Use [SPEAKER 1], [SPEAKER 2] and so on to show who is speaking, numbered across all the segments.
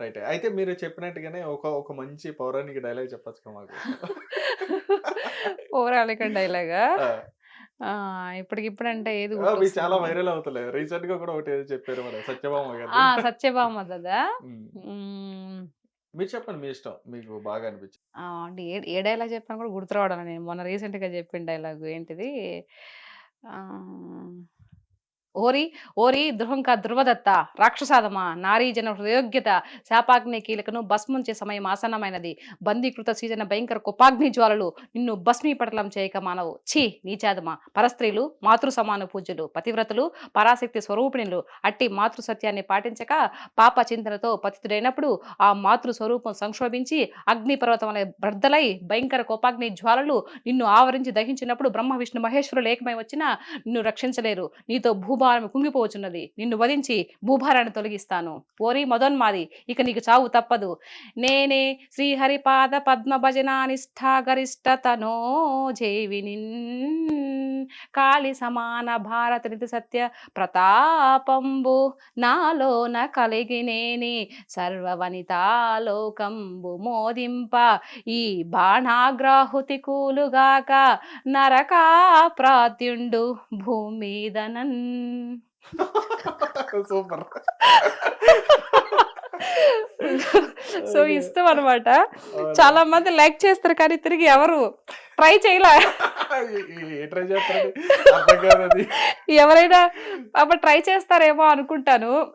[SPEAKER 1] Right. అయితే మీరు చెప్పినట్టుగానే ఒక ఒక మంచి పౌరాణిక డైలాగ్ చెప్పచ్చు మాకు.
[SPEAKER 2] పౌరాణిక డైలాగా? ఇప్పటికిప్పుడు అంటే ఏది
[SPEAKER 1] చాలా? వైరల్ అవుతలేదు. రీసెంట్గా కూడా ఒకటి చెప్పారు మన సత్యభామ గారు.
[SPEAKER 2] సత్యభామ కదా.
[SPEAKER 1] మీరు చెప్పండి మీ ఇష్టం. మీకు బాగా అనిపించింది.
[SPEAKER 2] అంటే ఏ ఏ డైలాగ్ చెప్పాను కూడా గుర్తు రావడం నేను మొన్న recent గా చెప్పిన డైలాగ్ ఏంటిది? ఆ, ఓరి ఓరి దృహంక ధృవదత్త రాక్షసాదమా నారీజన హృదయోగ్యత శాపాగ్ని కీలకను భస్ముంచే సమయం ఆసన్నమైనది. బందీకృత సీజన భయంకర కుపాగ్ని జ్వాలలు నిన్ను భస్మీపటలం చేయక మానవు. ఛీ నీచాదమా పరస్త్రీలు మాతృ సమాన పూజలు పతివ్రతలు పరాశక్తి స్వరూపిణులు అట్టి మాతృ సత్యాన్ని పాటించక పాప చింతనతో పతితుడైనప్పుడు ఆ మాతృ స్వరూపం సంక్షోభించి అగ్ని పర్వతం బ్రద్దలై భయంకర కోపాగ్ని జ్వాలలు నిన్ను ఆవరించి దహించినప్పుడు బ్రహ్మ విష్ణు మహేశ్వరులు ఏకమై వచ్చినా నిన్ను రక్షించలేరు. నీతో ఆమె కుంగిపోవచ్చున్నది నిన్ను వధించి భూభారాన్ని తొలగిస్తాను. ఓరి మదోన్మాది ఇక నీకు చావు తప్పదు. నేనే శ్రీహరిపాద పద్మ భజనానిష్ఠా గరిష్టతనో జేవిని కాళి సమాన భారత నిధి సత్య ప్రతాపంబు నాలోన కలిగినేని సర్వవనితాలోకంబు మోదింప. ఈ బాణాగ్రాహుతి కూలుగాక నరకా ప్రాత్యుండు భూమిదనన్.
[SPEAKER 1] సూపర్.
[SPEAKER 2] సో ఇష్టం అనమాట చాలా మంది లైక్ చేస్తారు కానీ తిరిగి ఎవరు ట్రై చేయలే. ఎవరైనా అప్పుడు ట్రై చేస్తారేమో అనుకుంటాను.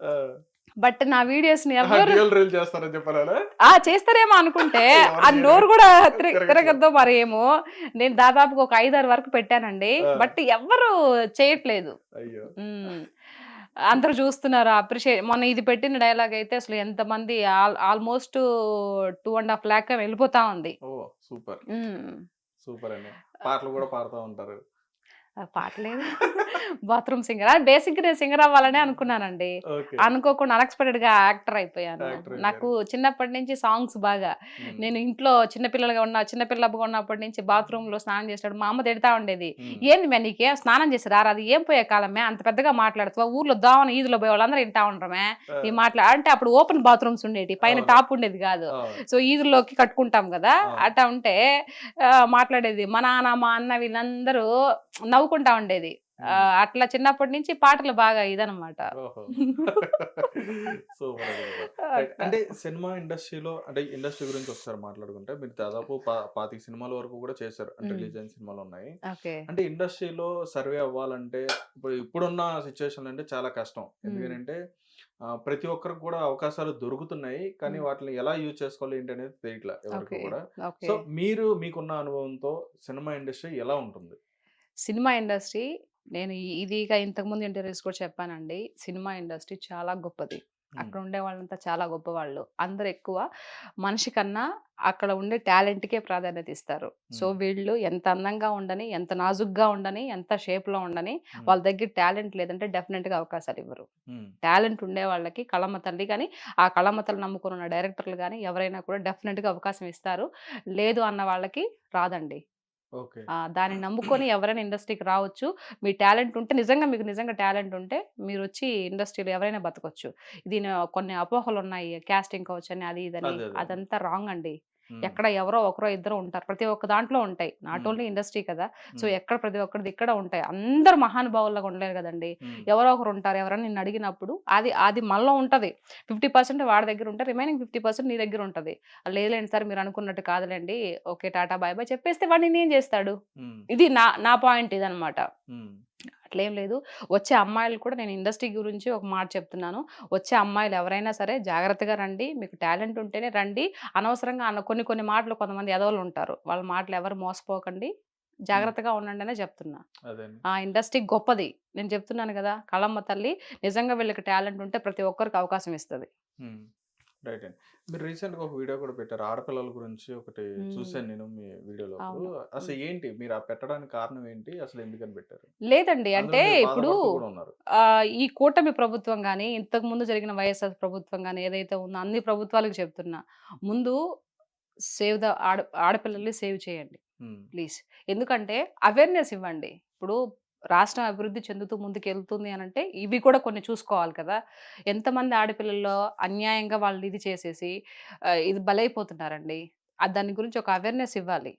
[SPEAKER 2] బట్ నా వీడియోస్ని ఎవరు
[SPEAKER 1] చేస్తారని
[SPEAKER 2] ఆ చేస్తారేమో అనుకుంటే ఆ. నోరు కూడా. తిరగద్దో మరి ఏమో నేను దాదాపుగా ఒక ఐదారు వరకు పెట్టానండి. బట్ ఎవరు చేయట్లేదు. అందరూ చూస్తున్నారు అప్రిషియేట్ మొన్న ఇది పెట్టిన డైలాగ్ అయితే అసలు ఎంతమంది almost two and half lakh వెళ్ళిపోతా ఉంది
[SPEAKER 1] సూపర్. సూపర్ అండి పాటలు కూడా పాడుతూ ఉంటారు
[SPEAKER 2] ఆ పాటలేదు బాత్రూమ్ సింగర్? బేసిక్ నేను సింగర్ అవ్వాలనే అనుకున్నానండి.
[SPEAKER 1] ఓకే.
[SPEAKER 2] అనుకోకుండా అన్ఎక్స్పెక్టెడ్గా యాక్టర్ అయిపోయాను. నాకు చిన్నప్పటి నుంచి సాంగ్స్ బాగా. నేను ఇంట్లో చిన్నపిల్లలుగా ఉన్న చిన్నపిల్లగా ఉన్నప్పటి నుంచి బాత్రూమ్లో స్నానం చేసినప్పుడు మా అమ్మ తిడతా ఉండేది. ఏంది మే నీకే? స్నానం చేసి రారా? అది ఏం పోయే కాలమే అంత పెద్దగా మాట్లాడుతావా ఊర్లో దావన ఈదులో పోయే వాళ్ళందరూ వింటా ఉండరమే ఈ మాట్లా అంటే అప్పుడు ఓపెన్ బాత్రూమ్స్ ఉండేవి పైన. టాప్ ఉండేది కాదు. సో ఈదుల్లోకి కట్టుకుంటాం కదా. అట్లా ఉంటే మాట్లాడేది. మా నాన్న మా అన్న వీళ్ళందరూ నవ్వుకుంటా ఉండేది. అట్లా చిన్నప్పటి నుంచి పాటలు బాగా ఇదనమాట
[SPEAKER 1] అంటే సినిమా ఇండస్ట్రీలో అంటే ఇండస్ట్రీ గురించి ఒకసారి మాట్లాడుకుంటే మీరు దాదాపు పాతిక సినిమాల వరకు కూడా చేశారు. అంటే. రిలీజ్ అయిన సినిమాలు ఉన్నాయి. అంటే ఇండస్ట్రీలో సర్వే అవ్వాలంటే ఇప్పుడు ఇప్పుడున్న సిచ్యువేషన్ అంటే చాలా కష్టం. ఎందుకంటే ప్రతి ఒక్కరికి కూడా అవకాశాలు దొరుకుతున్నాయి. కానీ. వాటిని ఎలా యూజ్ చేసుకోవాలి ఏంటి అనేది తెలియట్లే ఎవరికి కూడా. సో మీరు మీకున్న అనుభవంతో సినిమా ఇండస్ట్రీ ఎలా ఉంటుంది?
[SPEAKER 2] సినిమా ఇండస్ట్రీ నేను ఈ- ఇదిగా ఇంతకుముందు ఇంటర్వ్యూస్ కూడా చెప్పానండి. సినిమా ఇండస్ట్రీ చాలా గొప్పది. అక్కడ ఉండే వాళ్ళంతా చాలా గొప్పవాళ్ళు. అందరు ఎక్కువ మనిషి కన్నా అక్కడ ఉండే టాలెంట్కే ప్రాధాన్యత ఇస్తారు. సో. వీళ్ళు ఎంత అందంగా ఉండని ఎంత నాజుగ్గా ఉండని ఎంత షేప్లో ఉండని. వాళ్ళ దగ్గర టాలెంట్ లేదంటే డెఫినెట్గా అవకాశాలు ఇవ్వరు. టాలెంట్ ఉండే వాళ్ళకి కళమ్మ తల్లి కానీ ఆ కళమ్మ తల్లి నమ్ముకుని ఉన్న డైరెక్టర్లు కానీ ఎవరైనా కూడా డెఫినెట్గా అవకాశం ఇస్తారు. లేదు అన్న వాళ్ళకి రాదండి. దాన్ని నమ్ముకొని ఎవరైనా ఇండస్ట్రీకి రావచ్చు. మీ టాలెంట్ ఉంటే నిజంగా మీకు నిజంగా టాలెంట్ ఉంటే మీరు వచ్చి ఇండస్ట్రీలో ఎవరైనా బతకొచ్చు. దీని కొన్ని అపోహలు ఉన్నాయి కాస్టింగ్ కావచ్చు అని అది ఇదని
[SPEAKER 1] అదే, అదే.
[SPEAKER 2] అదంతా రాంగ్ అండి. ఎక్కడ ఎవరో ఒకరో ఇద్దరు ఉంటారు. ప్రతి ఒక్క దాంట్లో ఉంటాయి. నాట్. ఓన్లీ ఇండస్ట్రీ కదా. సో. ఎక్కడ ప్రతి ఒక్కరిది ఇక్కడ ఉంటాయి. అందరు మహానుభావులుగా ఉండలేరు కదండి. ఎవరో ఒకరు ఉంటారు. ఎవరైనా నిన్ను అడిగినప్పుడు అది అది మనలో ఉంటుంది. ఫిఫ్టీ పర్సెంట్ వాడి దగ్గర ఉంటే రిమైనింగ్ ఫిఫ్టీ పర్సెంట్ నీ దగ్గర ఉంటుంది. లేదులేండి సార్ మీరు అనుకున్నట్టు కాదులేండి. ఓకే టాటా బాయ్ బాయ్ చెప్పేస్తే వాడిని ఏం చేస్తాడు. ఇది నా నా పాయింట్ ఇదనమాట. అట్లేం లేదు. వచ్చే అమ్మాయిలు కూడా నేను ఇండస్ట్రీ గురించి ఒక మాట చెప్తున్నాను. వచ్చే అమ్మాయిలు ఎవరైనా సరే జాగ్రత్తగా రండి. మీకు టాలెంట్ ఉంటేనే రండి. అనవసరంగా అన్న కొన్ని కొన్ని మాటలు కొంతమంది ఎదవలు ఉంటారు. వాళ్ళ మాటలు ఎవరు మోసపోకండి. జాగ్రత్తగా ఉండండి అనే చెప్తున్నా. ఆ ఇండస్ట్రీ గొప్పది. నేను చెప్తున్నాను కదా కళమ్మ తల్లి నిజంగా వీళ్ళకి టాలెంట్ ఉంటే ప్రతి ఒక్కరికి అవకాశం ఇస్తుంది.
[SPEAKER 1] రైట్ అండి. మీరు రీసెంట్గా ఒక వీడియో కూడా పెట్టారు. ఆడపిల్లల గురించి ఒకటి. చూసాను నేను మీ వీడియోలో. అసలు ఏంటి? మీరు ఆ పెట్టడానికి కారణం ఏంటి? అసలు ఎందుకని పెట్టారు?
[SPEAKER 2] లేదండి. అంటే ఇప్పుడు ఈ కూటమి ప్రభుత్వం కానీ ఇంతకు ముందు జరిగిన వైఎస్ఆర్ ప్రభుత్వం కానీ ఏదైతే ఉందో అన్ని ప్రభుత్వాలకు చెప్తున్నా. ముందు సేవ్ ద ఆడ ఆడపిల్లల్ని సేవ్ చేయండి. ప్లీజ్. ఎందుకంటే అవేర్నెస్ ఇవ్వండి. ఇప్పుడు రాష్ట్రం అభివృద్ధి చెందుతూ ముందుకెళ్తుంది అని అంటే ఇవి కూడా కొన్ని చూసుకోవాలి కదా. ఎంతమంది ఆడపిల్లల్లో అన్యాయంగా వాళ్ళని ఇది చేసేసి ఇది బలైపోతున్నారండి. దాని గురించి ఒక అవేర్నెస్ ఇవ్వాలి.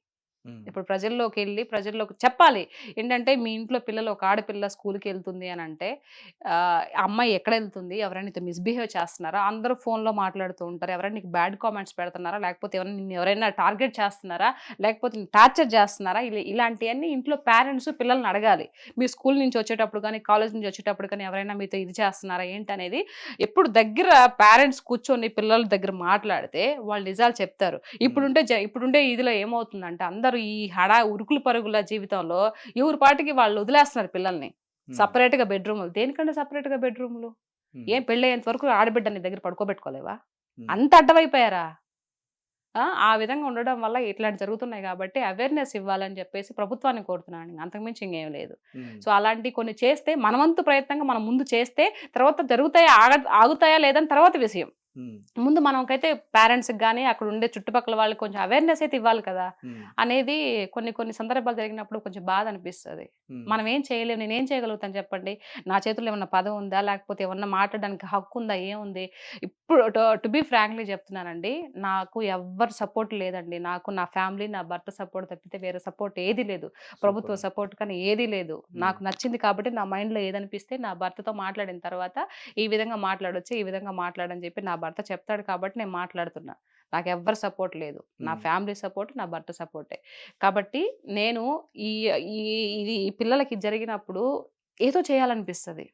[SPEAKER 2] ఇప్పుడు ప్రజల్లోకి వెళ్ళి ప్రజల్లోకి చెప్పాలి. ఏంటంటే మీ ఇంట్లో పిల్లలు ఒక ఆడపిల్ల స్కూల్కి వెళ్తుంది అని అంటే అమ్మాయి ఎక్కడ వెళ్తుంది? ఎవరైనా మిస్బిహేవ్ చేస్తున్నారా? అందరూ ఫోన్లో మాట్లాడుతూ ఉంటారు. ఎవరైనా నీకు బ్యాడ్ కామెంట్స్ పెడుతున్నారా? లేకపోతే ఎవరైనా నిన్ను ఎవరైనా టార్గెట్ చేస్తున్నారా? లేకపోతే టార్చర్ చేస్తున్నారా? ఇలా ఇలాంటివన్నీ ఇంట్లో పేరెంట్స్ పిల్లల్ని అడగాలి. మీ స్కూల్ నుంచి వచ్చేటప్పుడు కానీ కాలేజ్ నుంచి వచ్చేటప్పుడు కానీ ఎవరైనా మీతో ఇది చేస్తున్నారా? ఏంటి అనేది ఎప్పుడు దగ్గర పేరెంట్స్ కూర్చొని పిల్లల దగ్గర మాట్లాడితే వాళ్ళు నిజాలు చెప్తారు. ఇప్పుడుంటే జ- ఇప్పుడుండే ఇదిలో ఏమవుతుందంటే అందరూ ఈ హడా ఉరుకులు పరుగుల జీవితంలో ఎవరి పాటికి వాళ్ళు వదిలేస్తున్నారు పిల్లల్ని. సపరేట్గా బెడ్రూములు. దేనికంటే సపరేట్గా బెడ్రూములు ఏం పెళ్ళయ్యేంత వరకు ఆడబిడ్డ నీ దగ్గర పడుకోబెట్టుకోలేవా? అంత అడ్డమైపోయారా? ఆ, ఆ విధంగా ఉండడం వల్ల ఇట్లాంటి జరుగుతున్నాయి కాబట్టి అవేర్నెస్ ఇవ్వాలని చెప్పేసి ప్రభుత్వాన్ని కోరుతున్నాను అంతకుమించి ఇంకేం లేదు. సో అలాంటి కొన్ని చేస్తే మనవంతు ప్రయత్నంగా మనం ముందు చేస్తే తర్వాత జరుగుతాయా ఆగ ఆగుతాయా లేదని తర్వాత విషయం. ముందు మనకైతే పేరెంట్స్కి కానీ అక్కడ ఉండే చుట్టుపక్కల వాళ్ళకి కొంచెం అవేర్నెస్ అయితే ఇవ్వాలి కదా అనేది కొన్ని కొన్ని సందర్భాలు జరిగినప్పుడు కొంచెం బాధ అనిపిస్తుంది. మనం ఏం చేయలేము నేను ఏం చేయగలుగుతాను చెప్పండి? నా చేతుల్లో ఏమన్నా పదం ఉందా? లేకపోతే ఏమన్నా మాట్లాడడానికి హక్కు ఉందా? ఏముంది ఇప్పుడు టు బి ఫ్రాంక్లీ చెప్తున్నానండి. నాకు ఎవ్వరు సపోర్ట్ లేదండి. నాకు నా ఫ్యామిలీ నా భర్త సపోర్ట్ తప్పితే వేరే సపోర్ట్ ఏది లేదు. ప్రభుత్వ
[SPEAKER 1] సూపర్.
[SPEAKER 2] సపోర్ట్ కానీ ఏది లేదు. నాకు నచ్చింది కాబట్టి నా మైండ్లో ఏదనిపిస్తే నా భర్తతో మాట్లాడిన తర్వాత ఈ విధంగా మాట్లాడొచ్చు ఈ విధంగా మాట్లాడని చెప్పి నా భర్త చెప్తాడు కాబట్టి నేను మాట్లాడుతున్నా. నాకు ఎవ్వరు సపోర్ట్ లేదు. నా. ఫ్యామిలీ సపోర్ట్ నా భర్త సపోర్టే. కాబట్టి నేను ఈ ఈ ఇది ఈ పిల్లలకి జరిగినప్పుడు ఏదో చేయాలనిపిస్తుంది.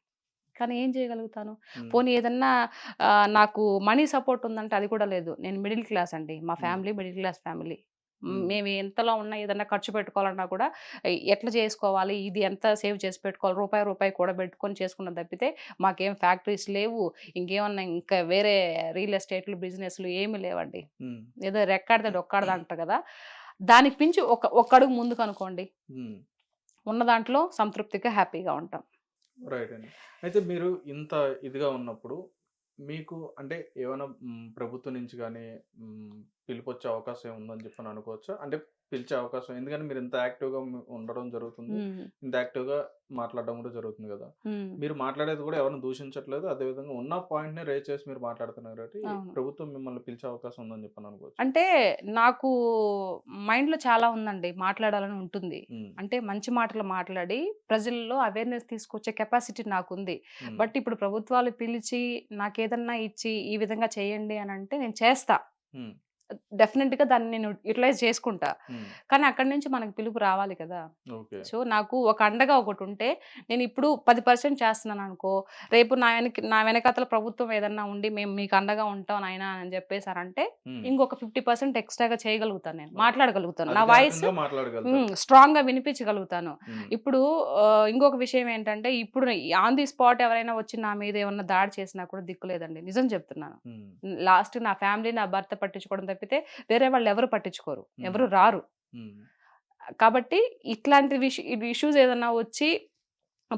[SPEAKER 2] కానీ ఏం చేయగలుగుతాను? పోనీ ఏదన్నా నాకు మనీ సపోర్ట్ ఉందంటే అది కూడా లేదు. నేను మిడిల్ క్లాస్ అండి. మా. Family middle class family.
[SPEAKER 1] మ్మ్.
[SPEAKER 2] ఎంతలో ఉన్నా ఏదన్నా ఖర్చు పెట్టుకోవాలన్నా కూడా ఎట్లా చేసుకోవాలి? ఇది ఎంత సేవ్ చేసి పెట్టుకోవాలి? రూపాయి రూపాయి కూడా పెట్టుకొని చేసుకున్న తప్పితే మాకేం ఫ్యాక్టరీస్ లేవు. ఇంకేమన్నా ఇంకా వేరే రియల్ ఎస్టేట్లు బిజినెస్లు ఏమీ లేవండి. ఏదో రెక్కాడితే డొక్కాడదా అంటారు కదా! దానికి మించి ఒక ఒక్క అడుగు ముందుకు అనుకోండి. ఉన్న దాంట్లో సంతృప్తిగా హ్యాపీగా ఉంటాం.
[SPEAKER 1] రైట్ అండి. అయితే మీరు ఇంత ఇదిగా ఉన్నప్పుడు మీకు అంటే ఏమైనా ప్రభుత్వం నుంచి కానీ పిలుపు వచ్చే అవకాశం ఏముందని చెప్పని అనుకోవచ్చా? అంటే పిలిచే అవకాశం. ఎందుకంటే మీరు ఇంత యాక్టివ్గా ఉండడం జరుగుతుంది. ఇంత యాక్టివ్గా మాట్లాడడం కూడా జరుగుతుంది కదా. మీరు మాట్లాడేది కూడా ఎవరిని దూషించట్లేదు. అదేవిధంగా ఉన్న పాయింట్ని రేజ్ చేసి మీరు మాట్లాడుతున్నారు కాబట్టి. ప్రభుత్వం మిమ్మల్ని పిలిచే అవకాశం ఉందని చెప్పని అనుకోవచ్చు.
[SPEAKER 2] అంటే నాకు మైండ్లో చాలా ఉందండి మాట్లాడాలని ఉంటుంది. అంటే మంచి మాటలు మాట్లాడి ప్రజల్లో అవేర్నెస్ తీసుకొచ్చే కెపాసిటీ నాకుంది.
[SPEAKER 1] ఉమ్,
[SPEAKER 2] బట్ ఇప్పుడు ప్రభుత్వాలు పిలిచి నాకేదన్నా ఇచ్చి ఈ విధంగా చేయండి అని అంటే నేను చేస్తా. డెఫినెట్గా దాన్ని నేను యూటిలైజ్ చేసుకుంటా. కానీ అక్కడి నుంచి మనకు పిలుపు రావాలి కదా! సో నాకు ఒక అండగా ఒకటి ఉంటే నేను ఇప్పుడు పది పర్సెంట్ చేస్తున్నాను అనుకో రేపు నా వెనక నా వెనకాతల ప్రభుత్వం ఏదన్నా ఉండి మేము మీకు అండగా ఉంటాం నాయన అని చెప్పేసారంటే ఇంకొక ఫిఫ్టీ పర్సెంట్ ఎక్స్ట్రాగా చేయగలుగుతాను నేను. మాట్లాడగలుగుతాను. నా వాయిస్
[SPEAKER 1] అధికారికంగా మాట్లాడగలుగుతారు
[SPEAKER 2] స్ట్రాంగ్గా వినిపించగలుగుతాను. ఇప్పుడు ఇంకొక విషయం ఏంటంటే ఇప్పుడు ఆన్ ది స్పాట్ ఎవరైనా వచ్చి నా మీద ఏమన్నా దాడి చేసినా కూడా దిక్కులేదండి నిజం చెప్తున్నాను. లాస్ట్ నా ఫ్యామిలీ నా భర్త పట్టించుకోవడం తప్పితే వేరే వాళ్ళు ఎవరు పట్టించుకోరు. ఎవరు రారు. కాబట్టి ఇట్లాంటి ఇష్యూస్ ఏదన్నా వచ్చి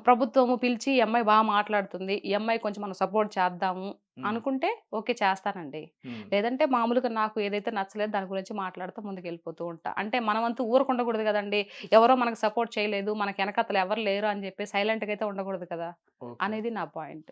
[SPEAKER 2] ప్రభుత్వము పిలిచి ఈ అమ్మాయి బాగా మాట్లాడుతుంది ఈ అమ్మాయి కొంచెం మనం సపోర్ట్ చేద్దాము అనుకుంటే ఓకే చేస్తానండి. లేదంటే మామూలుగా నాకు ఏదైతే నచ్చలేదు దాని గురించి మాట్లాడుతూ ముందుకు వెళ్ళిపోతూ ఉంటా. అంటే మనమంతా ఊరకు ఉండకూడదు కదండి ఎవరో మనకు సపోర్ట్ చేయలేదు మనకి వెనకతలు ఎవరు లేరు అని చెప్పి సైలెంట్గా అయితే ఉండకూడదు కదా. అనేది నా పాయింట్.